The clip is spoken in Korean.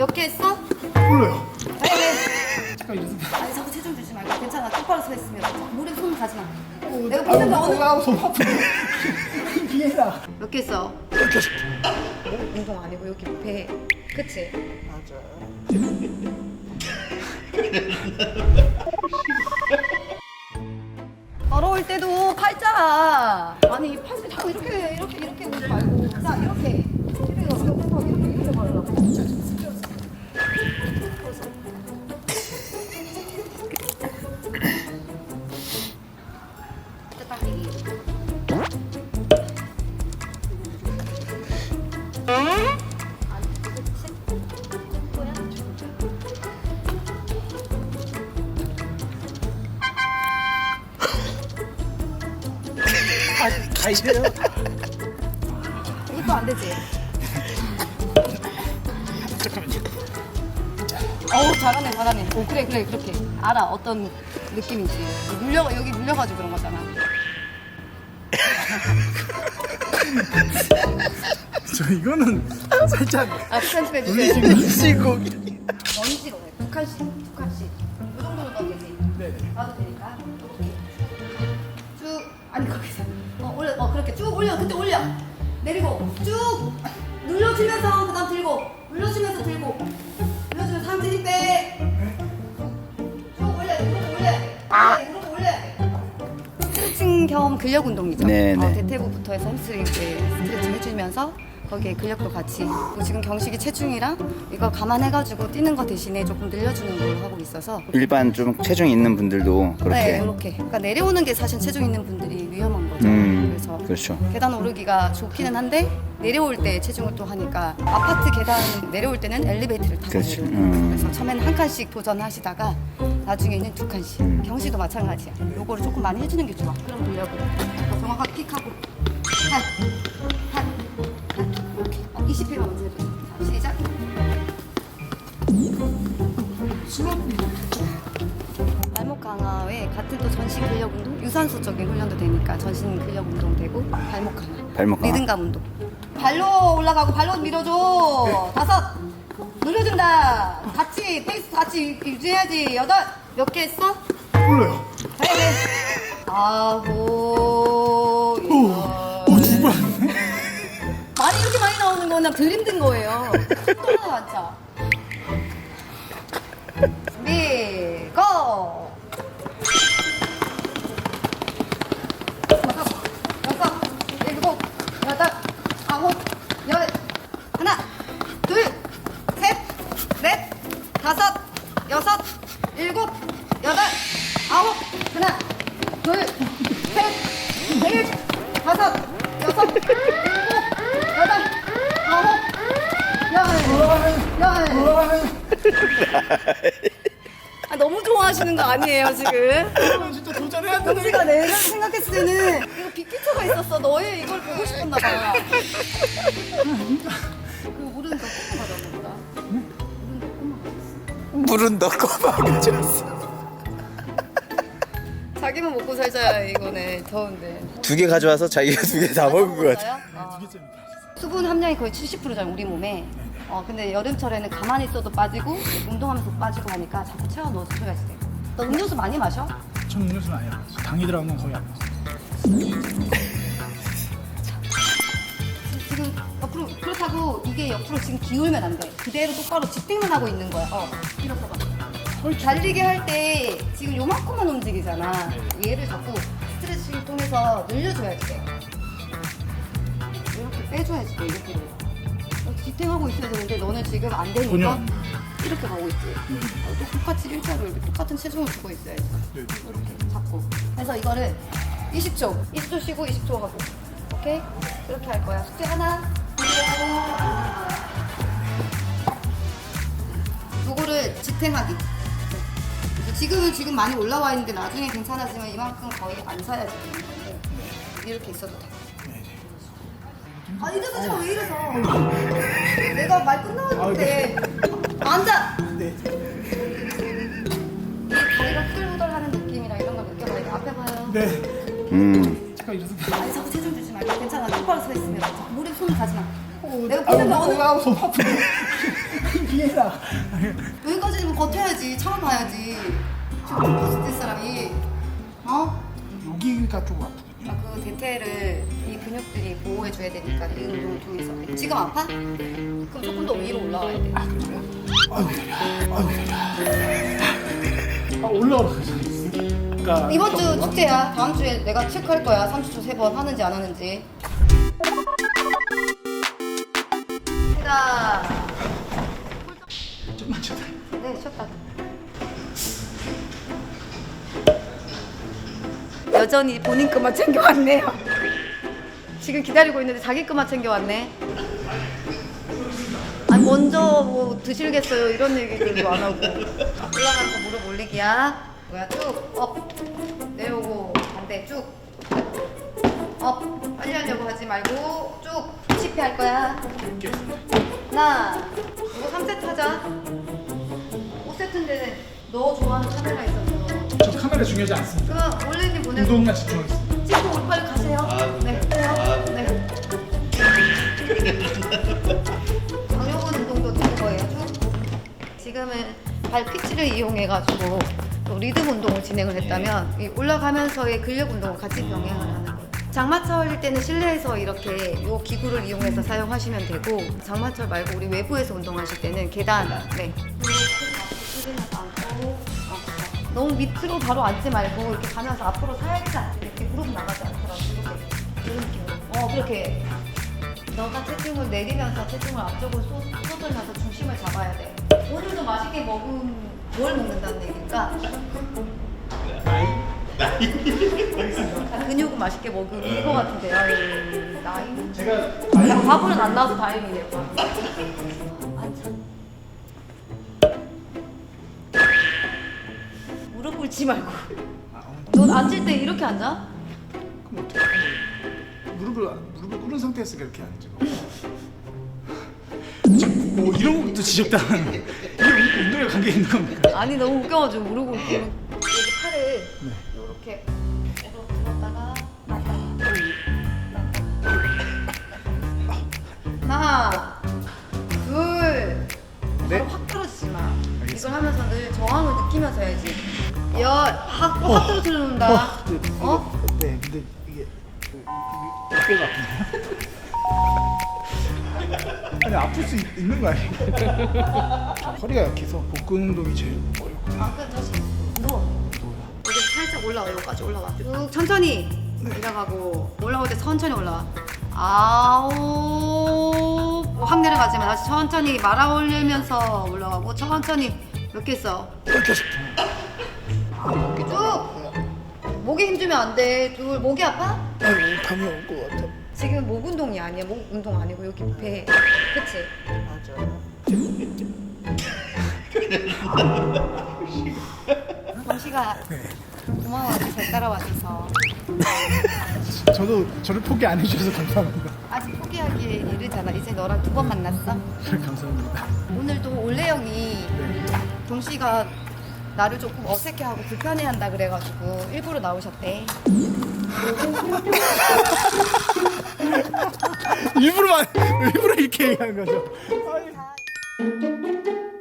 몇 개 했어? 몰라요. 잠깐 이러세요. 아니 자꾸 체중 주지 말고 괜찮아 똑바로 서 있으면 물에 손 가지 마 어, 내가 보는 거 어느 아우 손 아프네. 비해라. 몇 개 했어? 운동 아니고 여기 배 그치? 맞아. 걸어올 때도 팔자 아니 팔을 자꾸 이렇게 이렇게 이렇게 오지 말고 자 이렇게 이렇게 이렇게 이렇게 이렇게 걸으라고. 아, 가이드요? 이것도 안 되지? 잠깐만요. 어우 잘하네 잘하네 오 그래 그래 그렇게 알아 어떤 느낌인지 물려 여기 물려가지고 그런 거잖아 저 이거는 살짝 아 편집해 주세요 지금 시고기. 언지로 해. 두 칸씩. 이 정도는 더 되지? 네. 나도 되니까. 쭉, 아니, 거기서. 어, 올려, 어, 그렇게 쭉 올려. 그때 올려. 내리고, 쭉. 눌러주면서, 그 다음 들고. 눌러주면서 들고. 겸 근력 운동이죠. 네, 어, 네. 대퇴부부터 해서 햄스트링 스트레칭 해주면서 거기에 근력도 같이. 그리고 지금 경식이 체중이랑 이거 감안해가지고 뛰는 거 대신에 조금 늘려주는 걸로 하고 있어서. 일반 좀 체중 있는 분들도 그렇게 네, 이렇게. 그러니까 내려오는 게 사실 체중 있는 분들이 위험한 거죠. 음, 그래서 그렇죠. 계단 오르기가 좋기는 한데 내려올 때 체중을 또 하니까 아파트 계단 내려올 때는 엘리베이터를 타고. 내려요. 음. 그래서 처음에는 한 칸씩 도전하시다가 나중에는 두 칸씩. 음. 경시도 마찬가지야. 요거를 조금 많이 해주는 게 좋아. 그럼 더 정확하게 킥하고 한, 한, 한. 이렇게. 어, 20회만 먼저 해줘. 자, 시작. 발목 강화에 같은 또 전신 근력 운동, 유산소적인 훈련도 되니까 전신 근력 운동 되고 발목 강화, 발목 강화. 리듬감 운동. 발로 올라가고 발로 밀어줘. 다섯. 눌러준다. 같이 페이스 같이 유지해야지. 여덟. 몇 개 했어? 몰라요. 해. 해. 아홉. 나오는 거는 덜 힘든 거예요. 속도가 많죠. 준 아, 너무 좋아하시는 거 아니에요, 지금? 진짜 도전해야 되는 동지가 내가 생각했을 때는 이거 빅피처가 있었어. 너의 이걸 보고 싶었나 봐. 그 물은 더 조금 가져왔나 보다. 물은 넣고 막 줬어. 자기만 먹고 살자 이거네. 더운데. 두 개 가져와서 자기가 두 개 다 먹은 것 같아. 어. 두 개째입니다. 수분 함량이 거의 70%잖아 우리 몸에. 어 근데 여름철에는 가만히 있어도 빠지고 운동하면서 빠지고 하니까 자꾸 채워 넣어서 줘야지 돼. 너 음료수 많이 마셔? 전 음료수는 아니야. 당이 들어간 건 거의 안 먹어요. 지금 옆으로 그렇다고 이게 옆으로 지금 기울면 안 돼. 그대로 똑바로 집행만 하고 있는 거야. 어, 일어서 봐. 달리기 할 때 지금 요만큼만 움직이잖아. 얘를 자꾸 스트레칭 통해서 늘려줘야지 돼. 이렇게 빼줘야지 돼. 이렇게. 집행하고 있어야 되는데 너는 지금 안 되니까 전혀. 이렇게 가고 있지. 어, 또 똑같이 일자로 이렇게 똑같은 체중을 주고 있어야지. 네. 이렇게 잡고. 그래서 이거를 20초, 20초 쉬고 20초 하고. 오케이? 이렇게 할 거야. 숙제 하나. 요거를 지탱하기. 그래서 지금은 지금 많이 올라와 있는데 나중에 괜찮아지면 이만큼 거의 안 사야지 되는 건데 이렇게 있어도 돼. 아 이래서 지금 왜 이래서? 내가 말 끝나왔는데 앉아. 네. 이 다리가 후들후들하는 느낌이랑 이런 걸 느껴봐야 돼. 앞에 봐요. 네. 음. 잠깐 이러세요. 아니 자꾸 체중 주지 말고 괜찮아. 똑바로 서 있으면 물에 손 가지 마. 오, 내가 보는 거 어느 아우 손 아프네. 피해라. 여기까지는 버텨야지 참아봐야지 지금 뛸 사람이 어? 여기가 좀 아프 고. 아, 그 대퇴를 이 근육들이 보호해줘야 되니까 이 운동을 통해서 지금 아파? 그럼 조금 더 위로 올라와야 돼 아이고 다리야. 아이고 다리야. 아 올라오라. 그러니까 이번 주 축제야 다음 주에 내가 체크할 거야 30초 세 번 하는지 안 하는지 자 좀만 쳐다. 네, 쉬었다. 여전히 본인 것만 챙겨왔네요. 지금 기다리고 있는데 자기 것만 챙겨왔네. 아니 먼저 뭐 드실겠어요 이런 얘기들도 안 하고 올라가면서 무릎 올리기야. 뭐야 쭉 업. 내려오고 반대 쭉. 업. 빨리 하려고 하지 말고 쭉. 10회 할 거야. 하나. 이거 3세트 하자. 5세트인데 너 좋아하는 카메라 있어서 저 카메라 중요하지 않습니다. 그럼 올레님 보내고 운동만 집중하겠습니다. 찍고 우리 빨리 가세요. 네. 해요 네. 정형근 운동도 될 거예요 쭉 지금은 발 피치를 이용해 가지고 또 리듬 운동을 진행을 했다면 이 올라가면서의 근력 운동을 같이 병행을 하는 거예요. 장마철 일 때는 실내에서 이렇게 이 기구를 이용해서 사용하시면 되고 장마철 말고 우리 외부에서 운동하실 때는 계단. 네 너무 밑으로 바로 앉지 말고 이렇게 가면서 앞으로 살짝 이렇게 무릎 나가지 않더라도. 이렇게 이런 느낌으로 어 그렇게. 너가 체중을 내리면서 체중을 앞쪽으로 쏟, 쏟으면서 중심을 잡아야 돼. 오늘도 맛있게 먹은 뭘 먹는다는 얘기니까? 아, 근육은 맛있게 먹은 거 같은데요 음, 나이. 제가 야, 밥은 안 나와서 다행이네요 꿇지 말고 넌 앉을 때 이렇게 앉아? 그럼 어떻게? 무릎을 무릎을 꿇은 상태에서 이렇게 앉죠. 뭐 이런 것도 지적당한 이게 운동에 관계 있는 겁니까? 아니 너무 웃겨가지고 무릎 꿇고 여기 팔을 이렇게 이렇게 들었다가 놨다 하나 둘 네. 바로 확 떨어지지 마 이걸 하면서 늘 저항을 느끼면서 열 확 확 떨어뜨려 놓는다 네, 이게- 어? 네, 근데 이게 그, 이- 이- 어깨가 아프네요. 아니 아플 수 있, 있는 거 아니에요? 저 허리가 약해서 복근 운동이 제일 어렵고 아 그럼 다시. 누워 여기 살짝 올라와 여기까지 올라와. 쭉 천천히. 내려가고 올라올 때 천천히 올라와. 아홉. 확 내려가지만 다시 천천히 말아 올리면서 올라가고 천천히. 몇 개 써? 쭉 목에 힘주면 안돼 둘 목이 아파? 아이고 감이 올것 같아. 지금 목 운동이 아니야 목 운동 아니고 여기 배 그치? 맞아요. 범씨가 고마워 잘 따라와줘서 저도 저를 포기 안 해주셔서 감사합니다. 아직 포기하기 이르잖아. 이제 너랑 두 번 만났어. 감사합니다. 오늘도 올레 형이 동 씨가 나를 조금 어색해하고 불편해한다 그래가지고 일부러 나오셨대. 일부러 만 일부러 이렇게 얘기한 거죠. 아이.